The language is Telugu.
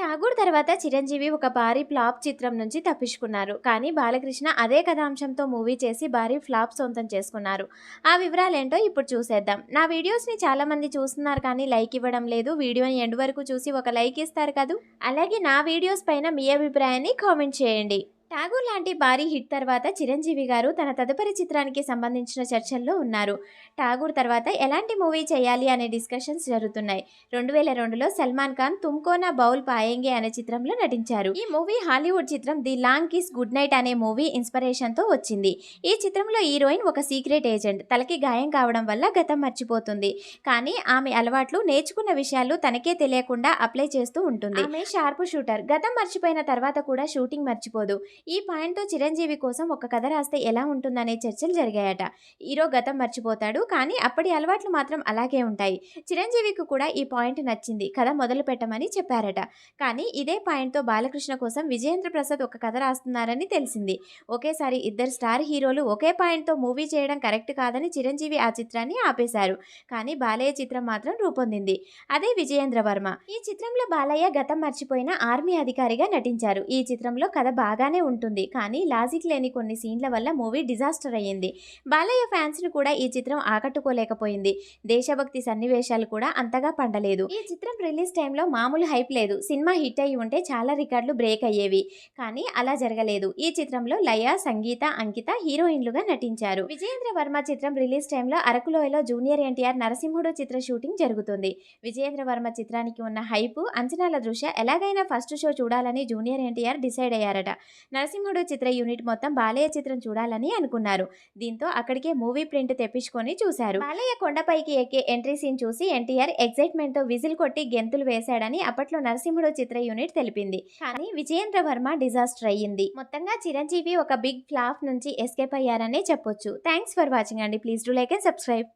ఠాగూర్ తర్వాత చిరంజీవి ఒక భారీ ఫ్లాప్ చిత్రం నుంచి తప్పించుకున్నారు. కానీ బాలకృష్ణ అదే కథాంశంతో మూవీ చేసి భారీ ఫ్లాప్ సొంతం చేసుకున్నారు. ఆ వివరాలేంటో ఇప్పుడు చూసేద్దాం. నా వీడియోస్ని చాలామంది చూస్తున్నారు కానీ లైక్ ఇవ్వడం లేదు. వీడియోని ఎండ్ వరకు చూసి ఒక లైక్ ఇస్తారు కదూ? అలాగే నా వీడియోస్ పైన మీ అభిప్రాయాన్ని కామెంట్ చేయండి. ఠాగూర్ లాంటి భారీ హిట్ తర్వాత చిరంజీవి గారు తన తదుపరి చిత్రానికి సంబంధించిన చర్చల్లో ఉన్నారు. ఠాగూర్ తర్వాత ఎలాంటి మూవీ చేయాలి అనే డిస్కషన్స్ జరుగుతున్నాయి. రెండు వేల రెండులో సల్మాన్ ఖాన్ తుమ్కోనా బౌల్ పాయంగే అనే చిత్రంలో నటించారు. ఈ మూవీ హాలీవుడ్ చిత్రం the long kiss good night అనే మూవీ ఇన్స్పిరేషన్తో వచ్చింది. ఈ చిత్రంలో హీరోయిన్ ఒక సీక్రెట్ ఏజెంట్. తలకి గాయం కావడం వల్ల గతం మర్చిపోతుంది. కానీ ఆమె అలవాట్లు నేర్చుకున్న విషయాలు తనకే తెలియకుండా అప్లై చేస్తూ ఉంటుంది. ఆమె షార్ప్ షూటర్. గతం మర్చిపోయిన తర్వాత కూడా షూటింగ్ మర్చిపోదు. ఈ పాయింట్తో చిరంజీవి కోసం ఒక కథ రాస్తే ఎలా ఉంటుందనే చర్చలు జరిగాయట. హీరో గతం మర్చిపోతాడు కానీ అప్పటి అలవాట్లు మాత్రం అలాగే ఉంటాయి. చిరంజీవికి కూడా ఈ పాయింట్ నచ్చింది. కథ మొదలు పెట్టమని చెప్పారట. కానీ ఇదే పాయింట్తో బాలకృష్ణ కోసం విజయేంద్ర ప్రసాద్ ఒక కథ రాస్తున్నారని తెలిసింది. ఒకేసారి ఇద్దరు స్టార్ హీరోలు ఒకే పాయింట్తో మూవీ చేయడం కరెక్ట్ కాదని చిరంజీవి ఆ చిత్రాన్ని ఆపేశారు. కానీ బాలయ్య చిత్రం మాత్రం రూపొందింది. అదే విజయేంద్ర వర్మ. ఈ చిత్రంలో బాలయ్య గతం మర్చిపోయిన ఆర్మీ అధికారిగా నటించారు. ఈ చిత్రంలో కథ బాగానే ఉంటుంది. కానీ లాజిక్ లేని కొన్ని సీన్ల వల్ల మూవీ డిజాస్టర్ అయ్యింది. బాలయ్య ఫ్యాన్స్ను కూడా ఈ చిత్రం ఆకట్టుకోలేకపోయింది. దేశభక్తి సన్నివేశాలు కూడా అంతగా పండలేదు. ఈ చిత్రం రిలీజ్ టైంలో మామూలు హైప్ లేదు. సినిమా హిట్ అయి ఉంటే చాలా రికార్డులు బ్రేక్ అయ్యేవి. కానీ అలా జరగలేదు. ఈ చిత్రంలో లయ సంగీత అంకిత హీరోయిన్లుగా నటించారు. విజయేంద్ర వర్మ చిత్రం రిలీజ్ టైంలో అరకులోయలో జూనియర్ ఎన్టీఆర్ నరసింహుడు చిత్ర షూటింగ్ జరుగుతుంది. విజయేంద్ర వర్మ చిత్రానికి ఉన్న హైపు అంచనాల దృష్ట్యా ఎలాగైనా ఫస్ట్ షో చూడాలని జూనియర్ ఎన్టీఆర్ డిసైడ్ అయ్యారట. నరసింహుడు చిత్ర యూనిట్ మొత్తం బాలయ్య చిత్రం చూడాలని అనుకున్నారు. దీంతో అక్కడికే మూవీ ప్రింట్ తెప్పించుకొని చూశారు. బాలయ్య కొండపైకి ఎక్కే ఎంట్రీ సీన్ చూసి ఎన్టీఆర్ ఎక్సైట్మెంట్తో విజిల్ కొట్టి గెంతులు వేశాడని అప్పట్లో నరసింహుడు చిత్ర యూనిట్ తెలిపింది. కానీ విజయేంద్ర వర్మ డిజాస్టర్ అయ్యింది. మొత్తంగా చిరంజీవి ఒక బిగ్ ఫ్లాప్ నుంచి ఎస్కేప్ అయ్యారనే చెప్పొచ్చు. థ్యాంక్స్ ఫర్ వాచింగ్ అండి. Please do like and subscribe.